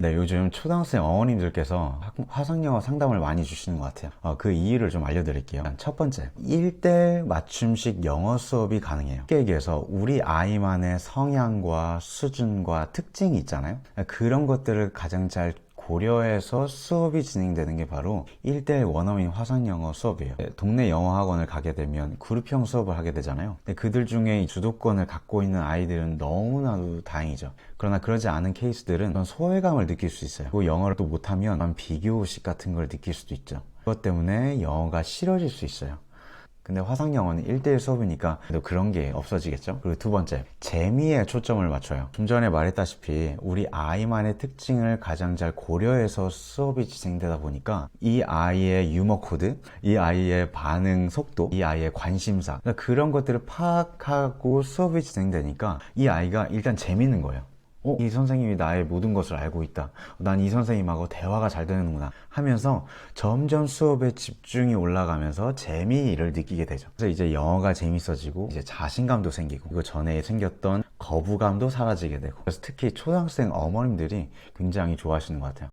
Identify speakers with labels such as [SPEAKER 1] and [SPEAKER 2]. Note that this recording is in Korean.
[SPEAKER 1] 네, 요즘 초등학생 어머님들께서 학- 화상영어 상담을 많이 주시는 것 같아요. 어, 그 이유를 좀 알려드릴게요. 첫 번째, 1대1 맞춤식 영어 수업이 가능해요. 쉽게 얘기해서 우리 아이만의 성향과 수준과 특징이 있잖아요. 그런 것들을 가장 잘 고려해서 수업이 진행되는 게 바로 1대1 원어민 화상 영어 수업이에요. 동네 영어 학원을 가게 되면 그룹형 수업을 하게 되잖아요. 근데 그들 중에 이 주도권을 갖고 있는 아이들은 너무나도 다행이죠. 그러나 그러지 않은 케이스들은 소외감을 느낄 수 있어요. 그리고 영어를 또 못하면 그런 비교의식 같은 걸 느낄 수도 있죠. 그것 때문에 영어가 싫어질 수 있어요. 근데 화상 영어는 1대1 수업이니까 그래도 그런 게 없어지겠죠? 그리고 두 번째, 재미에 초점을 맞춰요. 좀 전에 말했다시피 우리 아이만의 특징을 가장 잘 고려해서 수업이 진행되다 보니까 이 아이의 유머 코드, 이 아이의 반응 속도, 이 아이의 관심사 그러니까 그런 것들을 파악하고 수업이 진행되니까 이 아이가 일단 재밌는 거예요. 어, 이 선생님이 나의 모든 것을 알고 있다. 난 이 선생님하고 대화가 잘 되는구나. 하면서 점점 수업에 집중이 올라가면서 재미를 느끼게 되죠. 그래서 이제 영어가 재밌어지고 이제 자신감도 생기고 그 전에 생겼던 거부감도 사라지게 되고 그래서 특히 초등학생 어머님들이 굉장히 좋아하시는 것 같아요.